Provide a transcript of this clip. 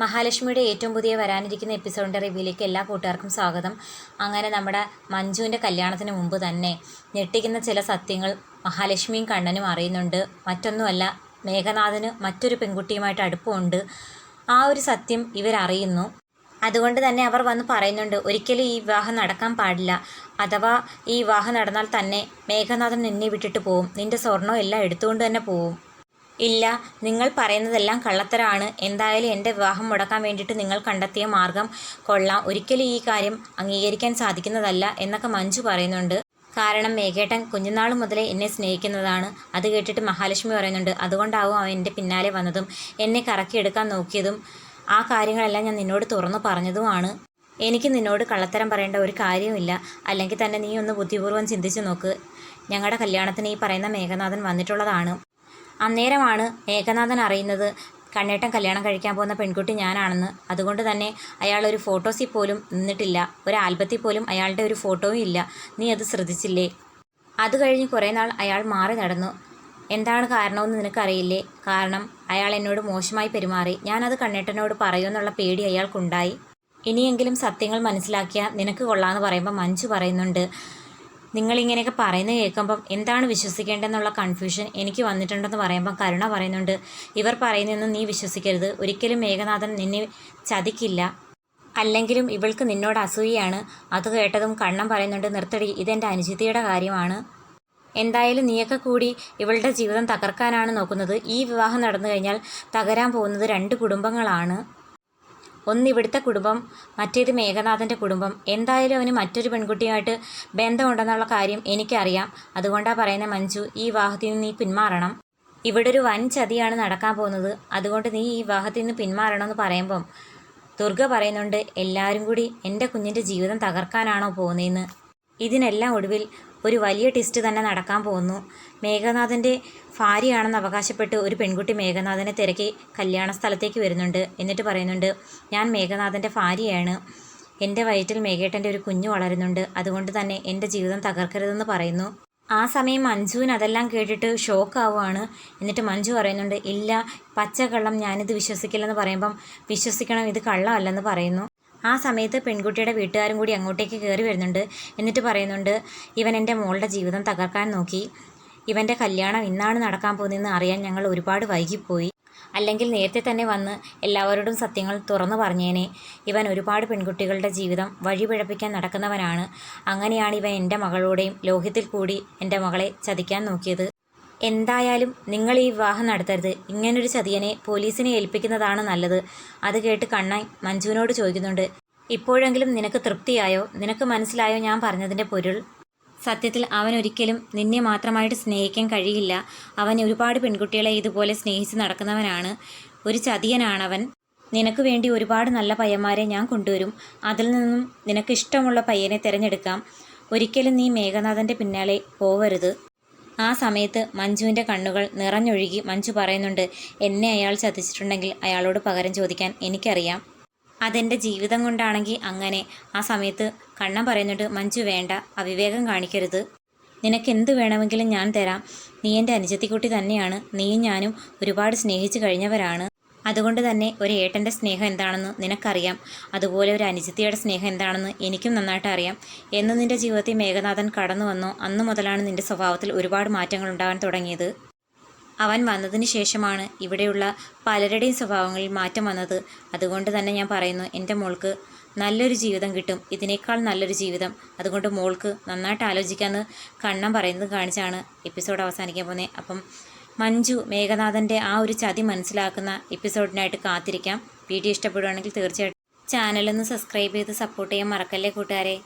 മഹാലക്ഷ്മിയുടെ ഏറ്റവും പുതിയ വരാനിരിക്കുന്ന എപ്പിസോഡിന്റെ റിവ്യൂയിലേക്ക് എല്ലാ കൂട്ടുകാർക്കും സ്വാഗതം. അങ്ങനെ നമ്മുടെ മഞ്ജുവിന്റെ കല്യാണത്തിന് മുമ്പ് തന്നെ ഞെട്ടിക്കുന്ന ചില സത്യങ്ങൾ മഹാലക്ഷ്മിയും കണ്ണനും അറിയുന്നുണ്ട്. മറ്റൊന്നുമല്ല മേഘനാഥന് മറ്റൊരു പെൺകുട്ടിയുമായിട്ട് അടുപ്പമുണ്ട്. ആ ഒരു സത്യം ഇവരറിയുന്നു. അതുകൊണ്ട് തന്നെ അവർ വന്ന് പറയുന്നുണ്ട് ഒരിക്കലും ഈ വിവാഹം നടക്കാൻ പാടില്ല. അഥവാ ഈ വിവാഹം നടന്നാൽ തന്നെ മേഘനാഥൻ നിന്നെ വിട്ടിട്ട് പോവും. നിന്റെ സ്വർണം എല്ലാം എടുത്തുകൊണ്ട് തന്നെ പോവും. ഇല്ല നിങ്ങൾ പറയുന്നതെല്ലാം കള്ളത്തരാണ്. എന്തായാലും എന്റെ വിവാഹം മുടക്കാൻ വേണ്ടിയിട്ട് നിങ്ങൾ കണ്ടെത്തിയ മാർഗം കൊള്ളാം. ഒരിക്കലും ഈ കാര്യം അംഗീകരിക്കാൻ സാധിക്കുന്നതല്ല എന്നൊക്കെ മഞ്ജു പറയുന്നുണ്ട്. കാരണം മേഘേട്ടൻ കുഞ്ഞുനാൾ മുതലേ എന്നെ സ്നേഹിക്കുന്നതാണ്. അത് കേട്ടിട്ട് മഹാലക്ഷ്മി പറയുന്നുണ്ട് അതുകൊണ്ടാവും അവൻ എന്റെ പിന്നാലെ വന്നതും എന്നെ കറക്കിയെടുക്കാൻ നോക്കിയതും ആ കാര്യങ്ങളെല്ലാം ഞാൻ നിന്നോട് തുറന്നു പറഞ്ഞതുമാണ്. എനിക്ക് നിന്നോട് കള്ളത്തരം പറയേണ്ട ഒരു കാര്യവുമില്ല. അല്ലെങ്കിൽ തന്നെ നീ ഒന്ന് ബുദ്ധിപൂർവം ചിന്തിച്ചു നോക്ക്. ഞങ്ങളുടെ കല്യാണത്തിന് ഈ പറയുന്ന മേഘനാഥൻ വന്നിട്ടുള്ളതാണ്. അന്നേരമാണ് ഏകനാഥൻ അറിയുന്നത്. കണ്ണേട്ടൻ കല്യാണം കഴിക്കാൻ പോകുന്ന പെൺകുട്ടി ഞാനാണെന്ന്. അതുകൊണ്ട് തന്നെ അയാൾ ഒരു ഫോട്ടോസിൽ പോലും നിന്നിട്ടില്ല. ഒരു ആൽബത്തിൽ പോലും അയാളുടെ ഒരു ഫോട്ടോയും ഇല്ല. നീ അത് ശ്രദ്ധിച്ചില്ലേ? അത് കഴിഞ്ഞ് കുറേ നാൾ അയാൾ മാറി നടന്നു. എന്താണ് കാരണമെന്ന് നിനക്കറിയില്ലേ? കാരണം അയാൾ എന്നോട് മോശമായി പെരുമാറി. ഞാനത് കണ്ണേട്ടനോട് പറയുമെന്നുള്ള പേടി അയാൾക്കുണ്ടായി. ഇനിയെങ്കിലും സത്യങ്ങൾ മനസ്സിലാക്കിയാൽ നിനക്ക് കൊള്ളാമെന്ന് പറയുമ്പോൾ മഞ്ജു പറയുന്നുണ്ട്. നിങ്ങളിങ്ങനെയൊക്കെ പറയുന്നത് കേൾക്കുമ്പം എന്താണ് വിശ്വസിക്കേണ്ടതെന്നുള്ള കൺഫ്യൂഷൻ എനിക്ക് വന്നിട്ടുണ്ടെന്ന് പറയുമ്പം കരുണ പറയുന്നുണ്ട്. ഇവർ പറയുന്നതൊന്നും നീ വിശ്വസിക്കരുത്. ഒരിക്കലും മേഘനാഥൻ നിന്നെ ചതിക്കില്ല. അല്ലെങ്കിലും ഇവൾക്ക് നിന്നോട് അസൂയയാണ്. അത് കേട്ടതും കണ്ണം പറയുന്നുണ്ട് നിർത്തടി ഇതെന്റെ അനുജിതയുടെ കാര്യമാണ്. എന്തായാലും നീയൊക്കെ കൂടി ഇവളുടെ ജീവിതം തകർക്കാനാണ് നോക്കുന്നത്. ഈ വിവാഹം നടന്നു കഴിഞ്ഞാൽ തകരാൻ പോകുന്നത് രണ്ട് കുടുംബങ്ങളാണ്. ഒന്ന് ഇവിടുത്തെ കുടുംബം മറ്റേത് മേഘനാഥന്റെ കുടുംബം. എന്തായാലും അവന് മറ്റൊരു പെൺകുട്ടിയുമായിട്ട് ബന്ധമുണ്ടെന്നുള്ള കാര്യം എനിക്കറിയാം. അതുകൊണ്ടാണ് പറയുന്ന മഞ്ജു ഈ വിവാഹത്തിൽ നീ പിന്മാറണം. ഇവിടെ ഒരു വൻ ചതിയാണ് നടക്കാൻ പോകുന്നത്. അതുകൊണ്ട് നീ ഈ വിവാഹത്തിൽ നിന്ന് പിന്മാറണമെന്ന് പറയുമ്പം ദുർഗ പറയുന്നുണ്ട് എല്ലാവരും കൂടി എന്റെ കുഞ്ഞിന്റെ ജീവിതം തകർക്കാനാണോ പോകുന്നതെന്ന് ഇതിനെല്ലാം ഒടുവിൽ ഒരു വലിയ ടെസ്റ്റ് തന്നെ നടക്കാൻ പോകുന്നു. മേഘനാഥന്റെ ഭാര്യയാണെന്ന് അവകാശപ്പെട്ട് ഒരു പെൺകുട്ടി മേഘനാഥനെ തിരക്കി കല്യാണ സ്ഥലത്തേക്ക് വരുന്നുണ്ട്. എന്നിട്ട് പറയുന്നുണ്ട് ഞാൻ മേഘനാഥന്റെ ഭാര്യയാണ്. എന്റെ വയറ്റിൽ മേഘേട്ടന്റെ ഒരു കുഞ്ഞു വളരുന്നുണ്ട്. അതുകൊണ്ട് തന്നെ എന്റെ ജീവിതം തകർക്കരുതെന്ന് പറയുന്നു. ആ സമയം മഞ്ജുവിന് അതെല്ലാം കേട്ടിട്ട് ഷോക്ക് ആവുകയാണ് എന്നിട്ട് മഞ്ജു പറയുന്നുണ്ട് ഇല്ല പച്ചക്കള്ളം ഞാനിത് വിശ്വസിക്കില്ലെന്ന് പറയുമ്പം വിശ്വസിക്കണം ഇത് കള്ളമല്ലെന്ന് പറയുന്നു. ആ സമയത്ത് പെൺകുട്ടിയുടെ വീട്ടുകാരും കൂടി അങ്ങോട്ടേക്ക് കയറി വരുന്നുണ്ട്. എന്നിട്ട് പറയുന്നുണ്ട് ഇവൻ എന്റെ മോളുടെ ജീവിതം തകർക്കാൻ നോക്കി. ഇവന്റെ കല്യാണം ഇന്നാണ് നടക്കാൻ പോകുന്നതെന്ന് അറിയാൻ ഞങ്ങൾ ഒരുപാട് വൈകിപ്പോയി. അല്ലെങ്കിൽ നേരത്തെ തന്നെ വന്ന് എല്ലാവരോടും സത്യങ്ങൾ തുറന്നു പറഞ്ഞേനെ. ഇവൻ ഒരുപാട് പെൺകുട്ടികളുടെ ജീവിതം വഴിപിഴപ്പിക്കാൻ നടക്കുന്നവനാണ്. അങ്ങനെയാണ് ഇവൻ എന്റെ മകളോടെയും ലോഹ്യത്തിൽ കൂടി എന്റെ മകളെ ചതിക്കാൻ നോക്കിയത്. എന്തായാലും നിങ്ങൾ ഈ വിവാഹം നടത്തരുത്. ഇങ്ങനൊരു ചതിയനെ പോലീസിനെ ഏൽപ്പിക്കുന്നതാണ് നല്ലത്. അത് കേട്ട് കണ്ണായി മഞ്ജുവിനോട് ചോദിക്കുന്നുണ്ട് ഇപ്പോഴെങ്കിലും നിനക്ക് തൃപ്തിയായോ? നിനക്ക് മനസ്സിലായോ ഞാൻ പറഞ്ഞതിന്റെ പൊരുൾ? സത്യത്തിൽ അവൻ ഒരിക്കലും നിന്നെ മാത്രമായിട്ട് സ്നേഹിക്കാൻ കഴിയില്ല. അവൻ ഒരുപാട് പെൺകുട്ടികളെ ഇതുപോലെ സ്നേഹിച്ച് നടക്കുന്നവനാണ്. ഒരു ചതിയനാണവൻ. നിനക്ക് വേണ്ടി ഒരുപാട് നല്ല പയ്യന്മാരെ ഞാൻ കൊണ്ടുവരും. അതിൽ നിന്നും നിനക്ക് ഇഷ്ടമുള്ള പയ്യനെ തിരഞ്ഞെടുക്കാം. ഒരിക്കലും നീ മേഘനാഥന്റെ പിന്നാലെ പോവരുത്. ആ സമയത്ത് മഞ്ജുവിന്റെ കണ്ണുകൾ നിറഞ്ഞൊഴുകി മഞ്ജു പറയുന്നുണ്ട് എന്നെ അയാൾ ചതിച്ചിട്ടുണ്ടെങ്കിൽ അയാളോട് പകരം ചോദിക്കാൻ എനിക്കറിയാം. അതെന്റെ ജീവിതം കൊണ്ടാണെങ്കിൽ അങ്ങനെ. ആ സമയത്ത് കണ്ണൻ പറയുന്നുണ്ട് മഞ്ജു വേണ്ട അവിവേകം കാണിക്കരുത്. നിനക്ക് എന്ത് വേണമെങ്കിലും ഞാൻ തരാം. നീ എന്റെ അനുജത്തിക്കുട്ടി തന്നെയാണ്. നീയും ഞാനും ഒരുപാട് സ്നേഹിച്ചു കഴിഞ്ഞവരാണ്. അതുകൊണ്ട് തന്നെ ഒരു ഏട്ടന്റെ സ്നേഹം എന്താണെന്ന് നിനക്കറിയാം. അതുപോലെ ഒരു അനുജിത്തിയുടെ സ്നേഹം എന്താണെന്ന് എനിക്കും നന്നായിട്ട് അറിയാം. എന്ന് നിന്റെ ജീവിതത്തിൽ മേഘനാഥൻ കടന്നു വന്നോ? അന്ന് മുതലാണ് നിന്റെ സ്വഭാവത്തിൽ ഒരുപാട് മാറ്റങ്ങൾ ഉണ്ടാവാൻ തുടങ്ങിയത്. അവൻ വന്നതിന് ശേഷമാണ് ഇവിടെയുള്ള പലരുടെയും സ്വഭാവങ്ങളിൽ മാറ്റം വന്നത്. അതുകൊണ്ട് തന്നെ ഞാൻ പറയുന്നു എന്റെ മോൾക്ക് നല്ലൊരു ജീവിതം കിട്ടും. ഇതിനേക്കാൾ നല്ലൊരു ജീവിതം. അതുകൊണ്ട് മോൾക്ക് നന്നായിട്ട് ആലോചിക്കാമെന്ന് കണ്ണം പറയുന്നത് കാണിച്ചാണ് എപ്പിസോഡ് അവസാനിക്കാൻ പോകുന്നത്. അപ്പം മഞ്ജു മേഘനാഥന്റെ ആ ഒരു ചതി മനസ്സിലാക്കുന്ന എപ്പിസോഡിനായിട്ട് കാത്തിരിക്കാം. വീഡിയോ ഇഷ്ടപ്പെടുകയാണെങ്കിൽ തീർച്ചയായിട്ടും ചാനലൊന്ന് സബ്സ്ക്രൈബ് ചെയ്ത് സപ്പോർട്ട് ചെയ്യാൻ മറക്കല്ലേ കൂട്ടുകാരെ?